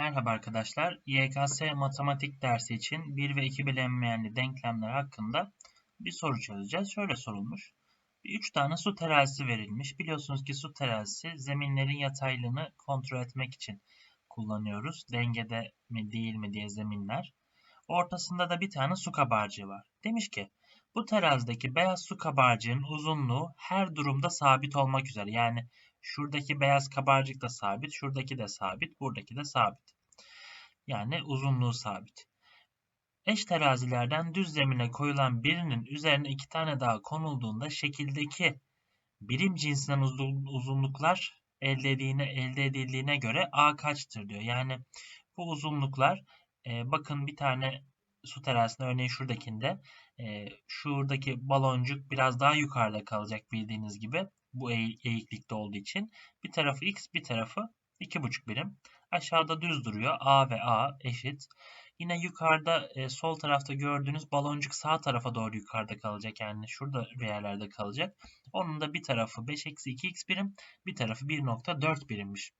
Merhaba arkadaşlar. YKS matematik dersi için 1 ve 2 bilinmeyenli denklemler hakkında bir soru çözeceğiz. Şöyle sorulmuş. 3 tane su terazisi verilmiş. Biliyorsunuz ki su terazisi zeminlerin yataylığını kontrol etmek için kullanıyoruz. Dengede mi değil mi diye zeminler. Ortasında da bir tane su kabarcığı var. Demiş ki bu terazideki beyaz su kabarcığının uzunluğu her durumda sabit olmak üzere. Yani Şuradaki beyaz kabarcık da sabit, şuradaki de sabit, buradaki de sabit. Yani uzunluğu sabit. Eş terazilerden düz zemine koyulan birinin üzerine iki tane daha konulduğunda şekildeki birim cinsinden uzunluklar elde, edildiğine, elde edildiğine göre A kaçtır diyor. Yani bu uzunluklar e, bakın bir tane su terazisinde örneğin şuradakinde e, şuradaki baloncuk biraz daha yukarıda kalacak bildiğiniz gibi bu eğiklikte olduğu için. Bir tarafı x bir tarafı 2,5 birim. Aşağıda düz duruyor. A ve A eşit. Yine yukarıda e, sol tarafta gördüğünüz baloncuk sağ tarafa doğru yukarıda kalacak. Yani şurada yerlerde kalacak. Onun da bir tarafı 5 eksi 2x birim. Bir tarafı 1.4 birimmiş.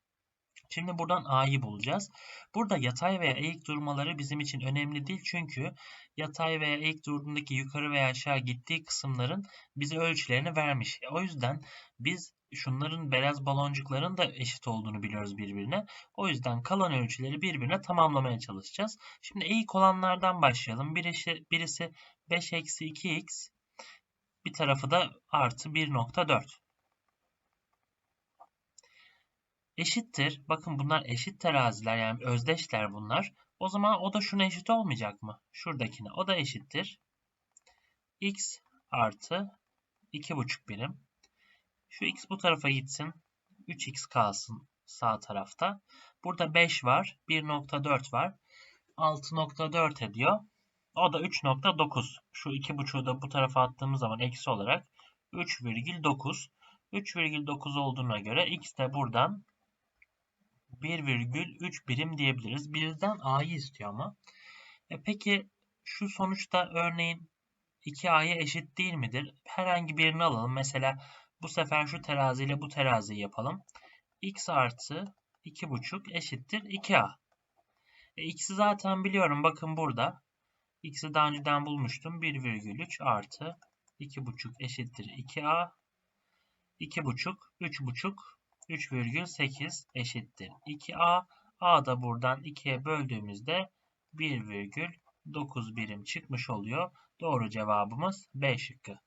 Şimdi buradan a'yı bulacağız. Burada yatay veya eğik durmaları bizim için önemli değil. Çünkü yatay veya eğik durduğundaki yukarı veya aşağı gittiği kısımların bize ölçülerini vermiş. O yüzden biz şunların beyaz baloncukların da eşit olduğunu biliyoruz birbirine. O yüzden kalan ölçüleri birbirine tamamlamaya çalışacağız. Şimdi eğik olanlardan başlayalım. Birisi, birisi 5 eksi 2x bir tarafı da artı 1.4. eşittir. Bakın bunlar eşit teraziler yani özdeşler bunlar. O zaman o da şuna eşit olmayacak mı? Şuradakine. O da eşittir. x artı 2,5 birim. Şu x bu tarafa gitsin. 3x kalsın sağ tarafta. Burada 5 var. 1.4 var. 6.4 ediyor. O da 3.9. Şu 2.5'u da bu tarafa attığımız zaman eksi olarak 3,9. 3,9 olduğuna göre x de buradan 1,3 birim diyebiliriz. Birden A'yı istiyor ama. E peki şu sonuçta örneğin 2A'ya eşit değil midir? Herhangi birini alalım. Mesela bu sefer şu teraziyle bu teraziyi yapalım. X artı 2,5 eşittir 2A. E, X'i zaten biliyorum. Bakın burada. X'i daha önceden bulmuştum. 1,3 artı 2,5 eşittir 2A. 2,5, 3,5 3,8 eşittir 2a. a da buradan 2'ye böldüğümüzde 1,9 birim çıkmış oluyor. Doğru cevabımız B şıkkı.